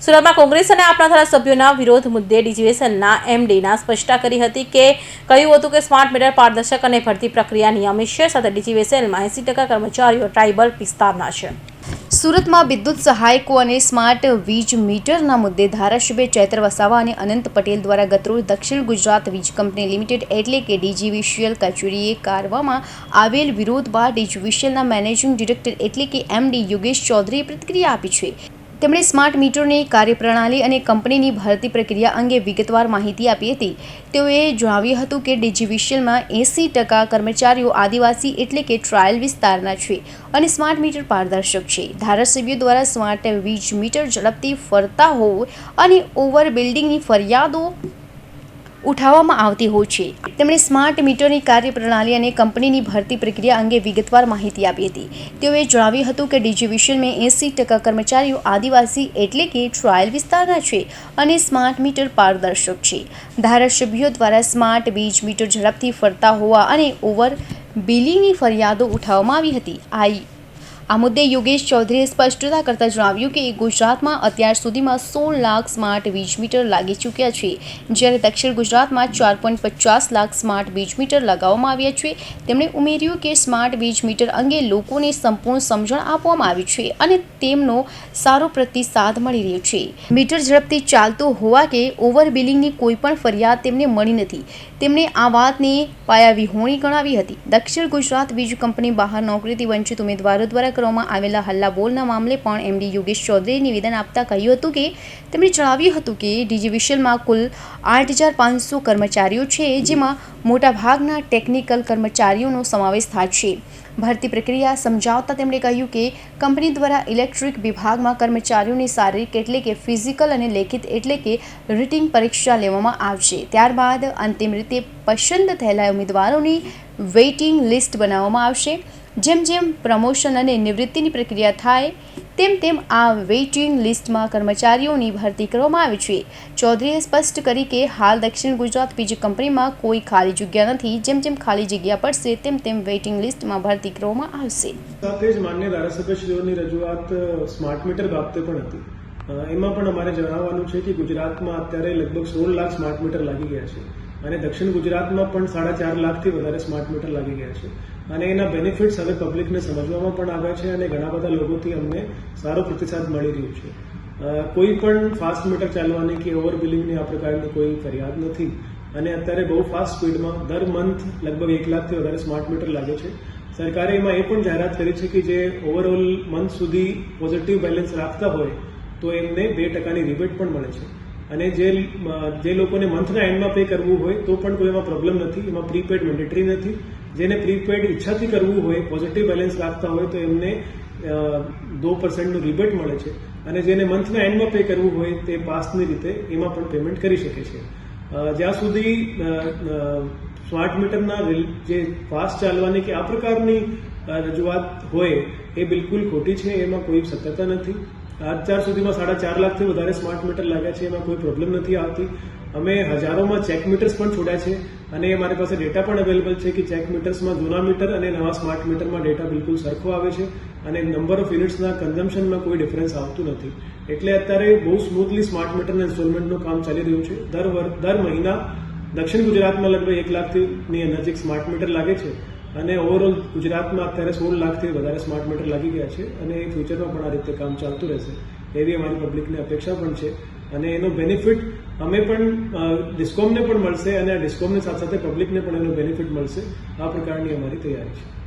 સુરતમાં કોંગ્રેસ અને આપના ધારાસભ્યોના વિરોધ મુદ્દે ડીજીવીએસએલના એમડીના સ્પષ્ટતા કરી હતી કે કહ્યું હતું કે સ્માર્ટ મીટર પારદર્શક અને ભરતી પ્રક્રિયા નિયમિત છે, સાથે ડીજીવીએસએલમાં એંસી ટકા કર્મચારીઓ ટ્રાઇબલ વિસ્તારના છે. સુરતમાં વિદ્યુત સહાયકો અને સ્માર્ટ વીજ મીટરના મુદ્દે ધારાસભ્ય ચૈત્ર વસાવા અને અનંત પટેલ દ્વારા ગતરોજ દક્ષિણ ગુજરાત વીજ કંપની લિમિટેડ એટલે કે ડીજીવીસીએલ કચેરીએ કારવામાં આવેલ વિરોધ બાદ ડીજીવીસીએલના મેનેજિંગ ડિરેક્ટર એટલે કે એમડી યોગેશ ચૌધરીએ પ્રતિક્રિયા આપી છે. તેમણે સ્માર્ટ મીટરની કાર્યપ્રણાલી અને કંપનીની ભરતી પ્રક્રિયા અંગે વિગતવાર માહિતી આપી હતી. તેઓએ જણાવ્યું હતું કે ડીજીવીસીએલમાં એંસી ટકા કર્મચારીઓ આદિવાસી એટલે કે ટ્રાયલ વિસ્તારના છે અને સ્માર્ટ મીટર પારદર્શક છે. ધારાસભ્યો દ્વારા સ્માર્ટ વીજ મીટર ઝડપથી ફરતા હોવું અને ઓવર બિલ્ડિંગની ફરિયાદો ઉઠાવવામાં આવતી હોય છે. તેમણે સ્માર્ટ મીટરની કાર્યપ્રણાલી અને કંપનીની ભરતી પ્રક્રિયા અંગે વિગતવાર માહિતી આપી હતી. તેઓએ જણાવ્યું હતું કે ડિજિવિશનમાં એંસી ટકા કર્મચારીઓ આદિવાસી એટલે કે ટ્રાયલ વિસ્તારના છે અને સ્માર્ટ મીટર પારદર્શક છે. ધારાસભ્યો દ્વારા સ્માર્ટ વીજ મીટર ઝડપથી ફરતા હોવા અને ઓવર બિલિંગની ફરિયાદો ઉઠાવવામાં આવી હતી. આ આ મુદ્દે યોગેશ ચૌધરીએ સ્પષ્ટતા કરતાં જણાવ્યું કે ગુજરાતમાં અત્યાર સુધીમાં સોળ લાખ સ્માર્ટ વીજ મીટર લાગી ચૂક્યા છે. જ્યારે દક્ષિણ ગુજરાતમાં ચાર પોઈન્ટ પચાસ લાખ સ્માર્ટ વીજ મીટર લગાવવામાં આવ્યા છે, તેમણે ઉમેર્યું કે સ્માર્ટ વીજ મીટર અંગે લોકોને સંપૂર્ણ સમજણ આપવામાં આવી છે અને તેમનો સારો પ્રતિસાદ મળી રહ્યો છે. મીટર ઝડપથી ચાલતું હોવા કે ઓવર બિલિંગની કોઈ પણ ફરિયાદ તેમને મળી નથી. તેમણે આ વાતને પાયાવિહોણી ગણાવી હતી. દક્ષિણ ગુજરાત વીજ કંપની બહાર નોકરીથી વંચિત ઉમેદવારો દ્વારા કરવામાં આવેલા હલ્લાબોલના મામલે પણ એમડી યોગેશ ચૌધરીએ નિવેદન આપતા કહ્યું હતું કે, તેમણે જણાવ્યું હતું કે ડીજીવિશલમાં કુલ આઠ હજાર પાંચસો કર્મચારીઓ છે, જેમાં મોટાભાગના ટેકનિકલ કર્મચારીઓનો સમાવેશ થાય છે. ભરતી પ્રક્રિયા સમજાવતા તેમણે કહ્યું કે, કંપની દ્વારા ઇલેક્ટ્રિક વિભાગમાં કર્મચારીઓની શારીરિક એટલે કે ફિઝિકલ અને લેખિત એટલે કે રિટિંગ પરીક્ષા લેવામાં આવશે. ત્યારબાદ અંતિમ રીતે પસંદ થયેલા ઉમેદવારોની વેઇટિંગ લિસ્ટ બનાવવામાં આવશે. જેમ જેમ પ્રમોશન અને નિવૃત્તિની પ્રક્રિયા થાય, તેમ તેમ આ વેઇટિંગ લિસ્ટમાં કર્મચારીઓની ભરતી કરવામાં આવી છે. ચૌધરીએ સ્પષ્ટ કરી કે હાલ દક્ષિણ ગુજરાત પીજી કંપનીમાં કોઈ ખાલી જગ્યા નથી. જેમ જેમ ખાલી જગ્યા પડશે, તેમ તેમ વેઇટિંગ લિસ્ટમાં ભરતી કરવામાં આવશે. સાથે જ માન્ય ધારાસભ્યશ્રીઓની રજૂઆત સ્માર્ટ મીટર બાબતે પણ હતી. એમાં પણ અમારે જણાવવાનું છે કે ગુજરાતમાં અત્યારે લગભગ સોળ લાખ સ્માર્ટ મીટર લાગી ગયા છે. અને દક્ષિણ ગુજરાતમાં પણ સાડા ચાર લાખથી વધારે સ્માર્ટ મીટર લાગી ગયા છે. અને એના બેનિફિટ્સ હવે પબ્લિકને સમજવામાં પણ આવ્યા છે અને ઘણા બધા લોકોથી અમને સારો પ્રતિસાદ મળી રહ્યો છે. કોઈ પણ ફાસ્ટ મીટર ચાલવાની કે ઓવર બિલિંગની આ પ્રકારની કોઈ ફરિયાદ નથી. અને અત્યારે બહુ ફાસ્ટ સ્પીડમાં દર મંથ લગભગ એક લાખથી વધારે સ્માર્ટ મીટર લાગે છે. સરકારે એમાં એ પણ જાહેરાત કરી છે કે જે ઓવરઓલ મંથ સુધી પોઝિટિવ બેલેન્સ રાખતા હોય તો એમને બે ટકાની રિબેટ પણ મળે છે. અને જે જે લોકોને મંથના એન્ડમાં પે કરવું હોય, તો પણ કોઈ એમાં પ્રોબ્લેમ નથી. એમાં પ્રીપેડ મેન્ડેટરી નથી. જેને પ્રીપેડ ઈચ્છાથી કરવું હોય પોઝિટિવ બેલેન્સ રાખતા હોય, તો એમને દો પર્સન્ટનું રિબેટ મળે છે. અને જેને મંથના એન્ડમાં પે કરવું હોય, તે પાસની રીતે એમાં પણ પેમેન્ટ કરી શકે છે. જ્યાં સુધી સ્માર્ટ મીટરના જે ફાસ્ટ ચાલવાની કે આ પ્રકારની રજૂઆત હોય, એ બિલકુલ ખોટી છે. એમાં કોઈ સત્યતા નથી. અત્યાર સુધીમાં સાડા ચાર લાખથી વધારે સ્માર્ટ મીટર લાગ્યા છે, એમાં કોઈ પ્રોબ્લેમ નથી આવતી. અમે હજારોમાં ચેક મીટર્સ પણ છોડ્યા છે અને મારી પાસે ડેટા પણ અવેલેબલ છે કે ચેક મીટર્સમાં જૂના મીટર અને નવા સ્માર્ટ મીટરમાં ડેટા બિલકુલ સરખો આવે છે અને નંબર ઓફ યુનિટ્સના કન્ઝમ્પશનમાં કોઈ ડિફરન્સ આવતું નથી. એટલે અત્યારે બહુ સ્મૂથલી સ્માર્ટ મીટરના ઇન્સ્ટોલમેન્ટનું કામ ચાલી રહ્યું છે. દર દર મહિના દક્ષિણ ગુજરાતમાં લગભગ એક લાખની નજીક સ્માર્ટ મીટર લાગે છે. અને ઓવરઓલ ગુજરાતમાં અત્યારે સોળ લાખથી વધારે સ્માર્ટ મીટર લાગી ગયા છે અને એ ફ્યુચરમાં પણ આ રીતે કામ ચાલતું રહેશે. એવી અમારી પબ્લિકની અપેક્ષા પણ છે. અને એનો બેનિફિટ અમે પણ ડિસ્કોમને પણ મળશે અને આ ડિસ્કોમની સાથે સાથે પબ્લિકને પણ એનો બેનિફિટ મળશે. આ પ્રકારની અમારી તૈયારી છે.